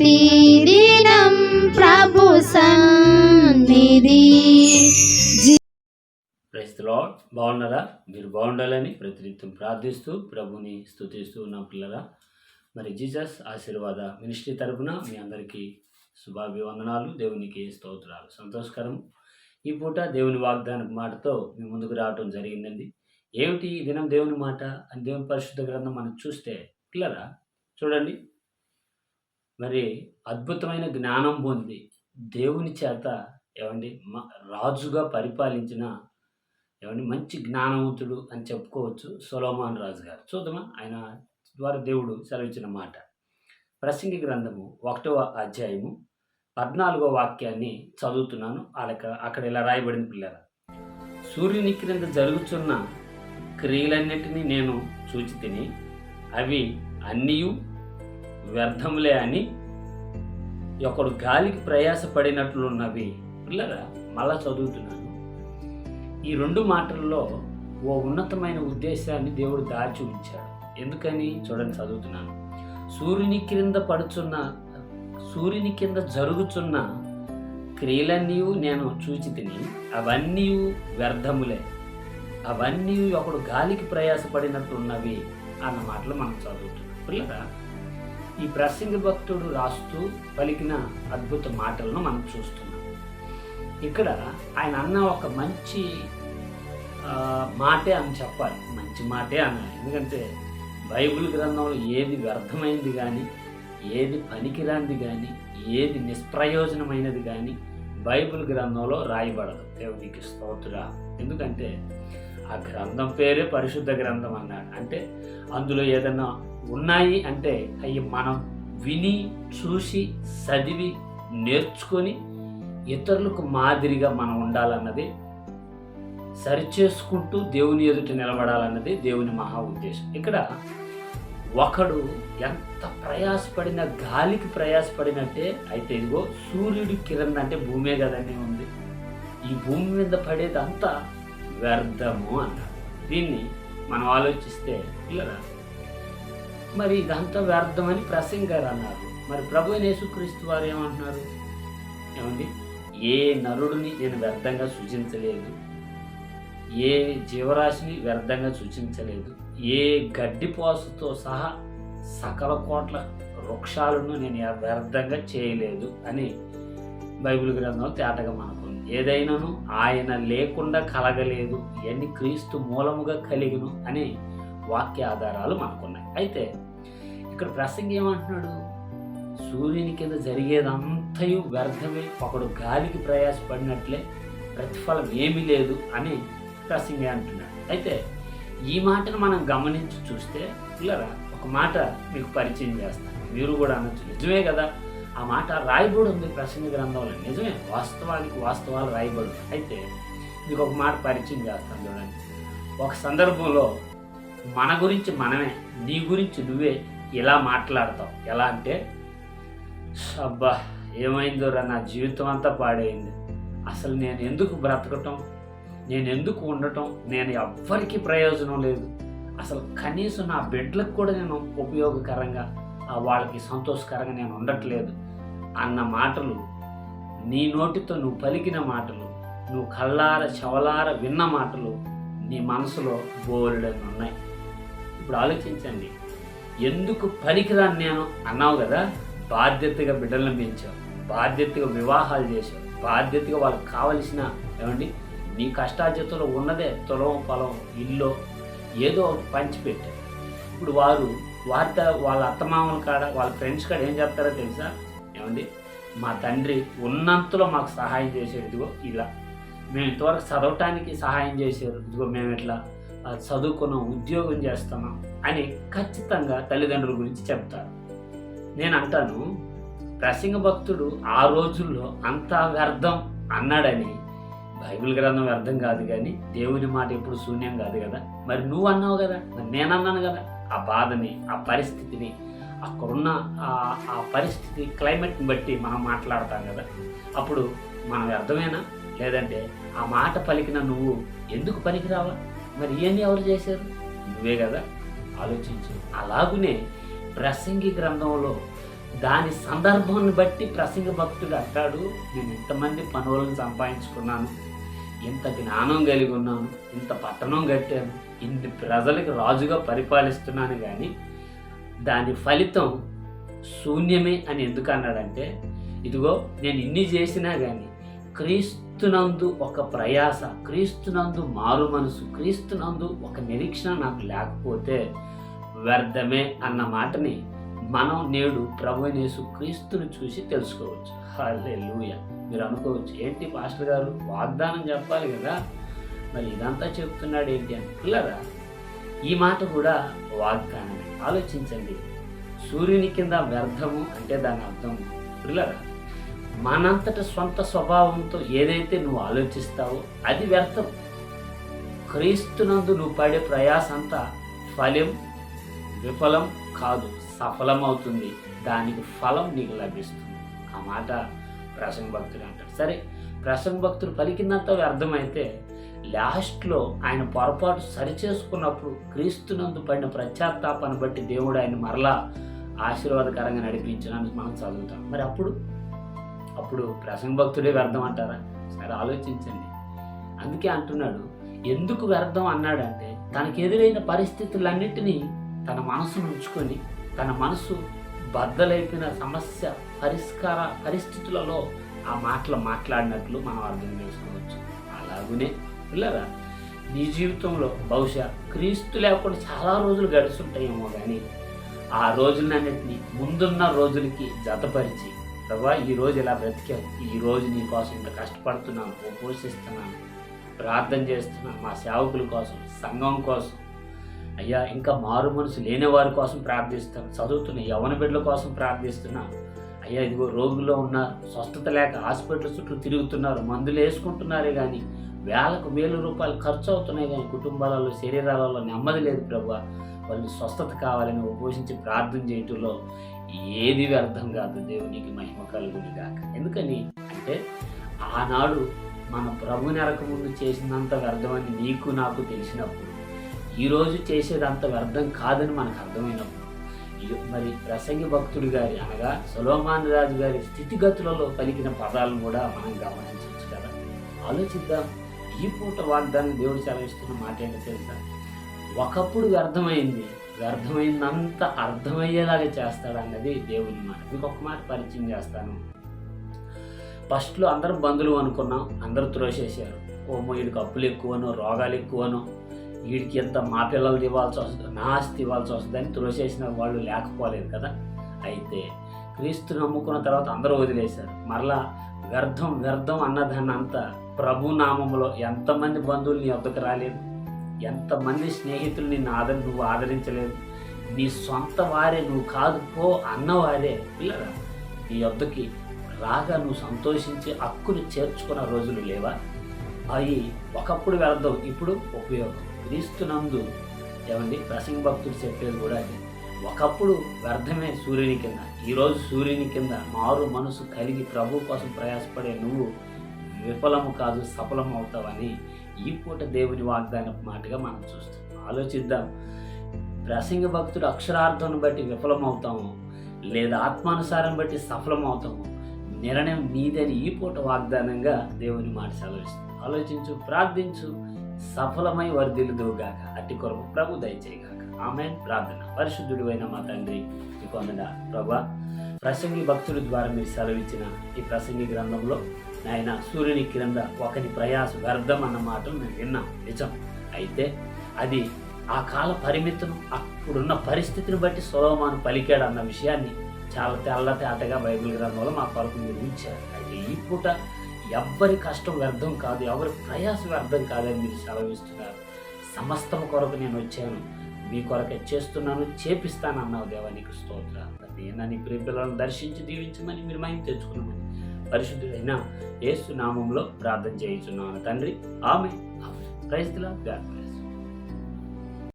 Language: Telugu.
ప్రతిదినం ప్రభు సన్నిధి. ప్రైస్ లాడ్ బాగున్నారా? మీరు బాగుండాలని ప్రతినిత్యం ప్రార్థిస్తూ ప్రభుని స్థుతిస్తూ ఉన్న పిల్లరా. మరి జీసస్ ఆశీర్వాద మినిస్ట్రీ తరపున మీ అందరికీ శుభాభివందనాలు దేవునికి స్తోత్రాలు. సంతోషకరం. ఈ పూట దేవుని వాగ్దాన మాటతో మీ ముందుకు రావటం జరిగిందండి. ఏమిటి ఈ దినం దేవుని మాట అని దేవుని పరిశుద్ధ గ్రంథం మనం చూస్తే పిల్లరా చూడండి. మరి అద్భుతమైన జ్ఞానం పొంది దేవుని చేత ఏమండి మ- రాజుగా పరిపాలించిన ఏమండి మంచి జ్ఞానవంతుడు అని చెప్పుకోవచ్చు సొలోమాన్ రాజు గారు. చూద్దామా ఆయన ద్వారా దేవుడు సెలవిచ్చిన మాట. ప్రసంగి గ్రంథము ఒకటవ అధ్యాయము పద్నాలుగో వాక్యాన్ని చదువుతున్నాను. అలక అక్కడ ఇలా రాయబడిన పిల్లల సూర్యుని క్రింద జరుగుతున్న క్రియలన్నిటినీ నేను చూచి తిని అవి అన్నీ వ్యర్థములే అని ఒకడు గాలికి ప్రయాసపడినట్లున్నవి పిల్లరా మళ్ళా చదువుతున్నాను. ఈ రెండు మాటల్లో ఓ ఉన్నతమైన ఉద్దేశాన్ని దేవుడు దాచి ఉంచాడు. ఎందుకని? చూడండి చదువుతున్నాను. సూర్యుని క్రింద పడుచున్న సూర్యుని కింద జరుగుచున్న క్రియలన్నీ నేను చూచి తిని అవన్నీ వ్యర్థములే. అవన్నీ ఒకడు గాలికి ప్రయాసపడినట్లున్నవి అన్న మాటలు మనం చదువుతున్నాం. పిల్లరా ఈ ప్రసింగ భక్తుడు రాస్తూ పలికిన అద్భుత మాటలను మనం చూస్తున్నాం. ఇక్కడ ఆయన అన్న ఒక మంచి మాటే అని చెప్పాలి. మంచి మాటే అనాలి ఎందుకంటే బైబిల్ గ్రంథంలో ఏది వ్యర్థమైంది కానీ ఏది పనికిరాంది కానీ ఏది నిష్ప్రయోజనమైనది కానీ బైబిల్ గ్రంథంలో రాయబడదు. దేవునికి స్తోత్రురా ఎందుకంటే ఆ గ్రంథం పేరే పరిశుద్ధ గ్రంథం అన్నాడు. అంటే అందులో ఏదైనా ఉన్నాయి అంటే అవి మనం విని చూసి చదివి నేర్చుకొని ఇతరులకు మాదిరిగా మనం ఉండాలన్నది సరిచేసుకుంటూ దేవుని ఎదుట నిలబడాలన్నది దేవుని మహా ఉద్దేశం. ఇక్కడ ఒకడు ఎంత ప్రయాసపడిన గాలికి ప్రయాసపడినట్టే అయితే ఇదిగో సూర్యుడి కిరణ్ అంటే భూమే కదండి ఉంది. ఈ భూమి మీద పడేదంతా వ్యర్థము అన్నాడు దీన్ని మనం ఆలోచిస్తే ఇలా మరి ఇదంతా వ్యర్థమని ప్రసంగ్ గారు అన్నారు. మరి ప్రభు యేసుక్రీస్తు వారు ఏమంటున్నారు? ఏమండి? ఏ నరుడిని నేను వ్యర్థంగా సూచించలేదు ఏ జీవరాశిని వ్యర్థంగా సూచించలేదు ఏ గడ్డిపోసతో సహా సకల కోట్ల వృక్షాలను నేను వ్యర్థంగా చేయలేదు అని బైబిల్ గ్రంథం తేటగా మనకుంది ఏదైనాను ఆయన లేకుండా కలగలేదు. ఇవన్నీ క్రీస్తు మూలముగా కలిగిను అని వాక్య ఆధారాలు మనకున్నాయి. అయితే ఇక్కడ ప్రసంగి ఏమంటున్నాడు? సూర్యుని కింద జరిగేదంతయు వ్యర్థమే ఒకడు గాలికి ప్రయాసపడినట్లే ప్రతిఫలం ఏమీ లేదు అని ప్రసంగి అంటున్నాడు. అయితే ఈ మాటను మనం గమనించి చూస్తే పిల్లరా ఒక మాట మీకు పరిచయం చేస్తాను. మీరు కూడా అనొచ్చు. నిజమే కదా? ఆ మాట రాయబడి ఉంది ప్రసంగ గ్రంథంలో. నిజమే వాస్తవానికి వాస్తవాలు రాయబడి అయితే మీకు ఒక మాట పరిచయం చేస్తాను చూడండి. ఒక సందర్భంలో మన గురించి మనమే నీ గురించి నువ్వే ఇలా మాట్లాడతావు. ఎలా అంటే అబ్బా ఏమైందోరా నా జీవితం అంతా పాడైంది. అసలు నేను ఎందుకు బ్రతకటం? నేను ఎందుకు ఉండటం? నేను ఎవ్వరికీ ప్రయోజనం లేదు. అసలు కనీసం నా బిడ్డలకు కూడా నేను ఉపయోగకరంగా వాళ్ళకి సంతోషకరంగా నేను ఉండట్లేదు. అన్న మాటలు నీ నోటితో నువ్వు పలికిన మాటలు నువ్వు కళ్ళార చెవలార విన్న మాటలు నీ మనసులో బోలెడని ఉన్నాయి. ఇప్పుడు ఆలోచించండి. ఎందుకు పనికిరాని నేను అన్నావు కదా బాధ్యతగా బిడ్డలను పెంచావు బాధ్యతగా వివాహాలు చేశావు బాధ్యతగా వాళ్ళకి కావలసిన ఏమండి నీ కష్టార్జితంలో ఉన్నదే తులం పొలం ఇల్లు ఏదో ఒకటి పంచిపెట్టారు ఇప్పుడు వారు వారితో వాళ్ళ అత్తమామల కాడ వాళ్ళ ఫ్రెండ్స్ కాడ ఏం చెప్తారో తెలుసా? ఏమండి మా తండ్రి ఉన్నంతలో మాకు సహాయం చేసేది ఇదిగో ఇలా. మేము ఇంతవరకు చదవటానికి సహాయం చేసారు ఇదిగో మేము ఇట్లా చదువుకున్నాం ఉద్యోగం చేస్తున్నాం అని ఖచ్చితంగా తల్లిదండ్రుల గురించి చెప్తారు. నేను అంటాను ప్రసంగ భక్తుడు ఆ రోజుల్లో అంతా వ్యర్థం అన్నాడని. బైబిల్ గ్రంథం వ్యర్థం కాదు కానీ దేవుని మాట ఎప్పుడు శూన్యం కాదు కదా. మరి నువ్వు అన్నావు కదా మరి నేను అన్నాను కదా. ఆ బాధని ఆ పరిస్థితిని అక్కడున్న ఆ- ఆ పరిస్థితి క్లైమేట్ని బట్టి మనం మాట్లాడతాం కదా. అప్పుడు మనం వ్యర్థమేనా? లేదంటే ఆ మాట పలికిన నువ్వు ఎందుకు పనికిరావా? మరి ఇవన్నీ ఎవరు చేశారు? నువ్వే కదా ఆలోచించు. అలాగునే ప్రసంగి గ్రంథంలో దాని సందర్భాన్ని బట్టి ప్రసంగ భక్తుడు అంటాడు నేను ఇంతమంది పనులను సంపాదించుకున్నాను ఇంత జ్ఞానం కలిగి ఉన్నాను ఇంత పట్టణం కట్టాను ఇన్ని ప్రజలకు రాజుగా పరిపాలిస్తున్నాను కానీ దాని ఫలితం శూన్యమే అని ఎందుకు అన్నాడంటే ఇదిగో నేను ఇన్ని చేసినా కానీ క్రీస్తునందు ఒక ప్రయాస క్రీస్తునందు మారు మనసు క్రీస్తునందు ఒక నిరీక్షణ నాకు లేకపోతే వ్యర్థమే అన్న మాటని మనం నేడు ప్రభునేసు క్రీస్తుని చూసి తెలుసుకోవచ్చు. హల్లే మీరు అనుకోవచ్చు ఏంటి పాస్టర్ గారు వాగ్దానం చెప్పాలి కదా? మరి ఇదంతా చెప్తున్నాడు ఏంటి అని. పిల్లరా ఈ మాట కూడా వాగ్దానమే. ఆలోచించండి. సూర్యుని కింద వ్యర్థము అంటే దాని అర్థం. పిల్లరా మనంతట సొంత స్వభావంతో ఏదైతే నువ్వు ఆలోచిస్తావో అది వ్యర్థం. క్రీస్తునందు నువ్వు పడే ప్రయాస అంతా ఫలం విఫలం కాదు సఫలం అవుతుంది దానికి ఫలం నీకు లభిస్తుంది. ఆ మాట ప్రసంగ భక్తుడు అంటాడు. సరే ప్రసంగ భక్తుడు పలికినంత వ్యర్థమైతే లాస్ట్లో ఆయన పొరపాటు సరిచేసుకున్నప్పుడు క్రీస్తునందు పడిన ప్రత్యాత్తాపాన్ని బట్టి దేవుడు ఆయన మరలా ఆశీర్వాదకరంగా నడిపించడానికి మనం చదువుతాం. మరి అప్పుడు అప్పుడు ప్రసంగ భక్తుడే వ్యర్థం అంటారా? సరే ఆలోచించండి. అందుకే అంటున్నాడు ఎందుకు వ్యర్థం అన్నాడంటే తనకు ఎదురైన పరిస్థితులన్నిటినీ తన మనసును ఉంచుకొని తన మనసు బద్దలైపోయిన సమస్య పరిష్కార పరిస్థితులలో ఆ మాటలు మాట్లాడినట్లు మనం అర్థం చేసుకోవచ్చు. అలాగునే పిల్లరా నీ జీవితంలో బహుశా క్రీస్తు లేకుండా చాలా రోజులు గడుచుంటాయేమో కానీ ఆ రోజులన్నింటినీ ముందున్న రోజులకి జతపరిచి ప్రభా ఈ రోజు ఇలా బ్రతికాను ఈరోజు నీకోసం నీ కోసం ఇంత కష్టపడుతున్నాను ఉపోషిస్తున్నాను ప్రార్థన చేస్తున్నాను మా సేవకుల కోసం సంఘం కోసం. అయ్యా ఇంకా మారు మనసు లేని వారి కోసం ప్రార్థిస్తాను చదువుతున్న యవన బిడ్డల కోసం ప్రార్థిస్తున్నాను అయ్యా ఇదిగో రోగుల్లో ఉన్న స్వస్థత లేక హాస్పిటల్ చుట్టూ తిరుగుతున్నారు. మందులు వేసుకుంటున్నారే కానీ వేలకు వేల రూపాయలు ఖర్చు అవుతున్నాయి కానీ కుటుంబాలలో శరీరాలలో నెమ్మది లేదు ప్రభు. వాళ్ళు స్వస్థత కావాలని ఉపయోగించి ప్రార్థన చేయటంలో ఏది వ్యర్థం కాదు దేవునికి మహిమ కలుగుని గాక ఎందుకని అంటే ఆనాడు మన ప్రభు నెరక ముందు చేసినంత వ్యర్థమని నీకు నాకు తెలిసినప్పుడు ఈరోజు చేసేదంత వ్యర్థం కాదని మనకు అర్థమైనప్పుడు మరి ప్రసంగి భక్తుడి గారి అనగా సులోమాన్ రాజు గారి స్థితిగతులలో పలికిన పదాలను కూడా మనం గమనించవచ్చు కదా. ఆలోచిద్దాం. ఈ పూట వాగ్దానం దేవుడు సెలవిస్తున్న మాట ఏంటో తెలుసా? ఒకప్పుడు వ్యర్థమైంది వ్యర్థమైందంత అర్థమయ్యేలాగా చేస్తాడు అన్నది దేవుని మాట. మీకు ఒక మాట పరిచయం చేస్తాను. ఫస్ట్లో అందరం బంధువులు అనుకున్నాం అందరూ త్రోసేసారు ఓమో వీడికి అప్పులు ఎక్కువనో రోగాలు ఎక్కువనో వీడికి ఎంత మా పిల్లలు ఇవ్వాల్సి వస్తుంది నా ఆస్తి ఇవ్వాల్సి వస్తుందని త్రోసేసిన వాళ్ళు లేకపోలేదు కదా. అయితే క్రీస్తు నమ్ముకున్న తర్వాత అందరూ వదిలేశారు. మరలా వ్యర్థం వ్యర్థం అన్నదాన్ని అంతా ప్రభు నామంలో ఎంతమంది బంధువులు నీ వద్దకు రాలేదు? ఎంతమంది స్నేహితులు నిన్ను ఆదరి నువ్వు ఆదరించలేదు. నీ సొంత వారే నువ్వు కాదు పో అన్నవారే. పిల్లరా నీ వద్దకి రాగా నువ్వు సంతోషించి హక్కును చేర్చుకున్న రోజులు లేవా? అవి ఒకప్పుడు వ్యర్థం ఇప్పుడు ఉపయోగం. క్రీస్తునందు ఏమండి? ప్రసంగ భక్తుడు చెప్పేది కూడా అది. ఒకప్పుడు వ్యర్థమే సూర్యుని కింద. ఈరోజు సూర్యుని కింద మారు మనసు కలిగి ప్రభు కోసం ప్రయాసపడే నువ్వు విఫలము కాదు సఫలం అవుతావని ఈ పూట దేవుని వాగ్దాన మాటగా మనం చూస్తాం ఆలోచిద్దాం. ప్రసంగ భక్తుడు అక్షరార్థం బట్టి విఫలమవుతాము లేదా ఆత్మానుసారం బట్టి సఫలమవుతాము. నిర్ణయం నీదని ఈ పూట వాగ్దానంగా దేవుని మాట సెలవిస్తుంది. ఆలోచించు ప్రార్థించు సఫలమై వర్ధిల్లుదువుగాక. అట్టి కొరకు ప్రభు దయచేయగాక. ఆమె ప్రార్థన. పరిశుద్ధుడు అయిన మా తండ్రి మీకు ప్రభా ప్రసంగి భక్తుల ద్వారా మీరు సెలవిచ్చిన ఈ ప్రసంగి గ్రంథంలో నాయన సూర్యుని క్రింద ఒకని ప్రయాస వ్యర్థం అన్న మాటలు నేను విన్నాం. నిజం. అయితే అది ఆ కాల పరిమితిను అప్పుడున్న పరిస్థితిని బట్టి సొలోమాను పలికాడు అన్న విషయాన్ని చాలా తెల్ల తేటగా బైబిల్ గ్రంథంలో మా కొరకు నిర్మించారు అయితే ఈ పూట ఎవ్వరి కష్టం వ్యర్థం కాదు ఎవరి ప్రయాసం వ్యర్థం కాదని మీరు సెలవిస్తున్నారు. సమస్తం కొరకు నేను వచ్చాను. మీ కొరకే చేస్తున్నాను చేపిస్తాను అన్నావు దేవా నీకు స్తోత్ర నేను నీ ప్రియ దర్శించి దీవించమని మీరు మహిమ తెచ్చుకున్నామని. పరిశుద్ధుడైన ఏసు నామంలో ప్రార్థన చేయించున్నాను తండ్రి. ఆమె క్రైస్తుల